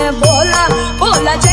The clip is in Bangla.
बोला बोला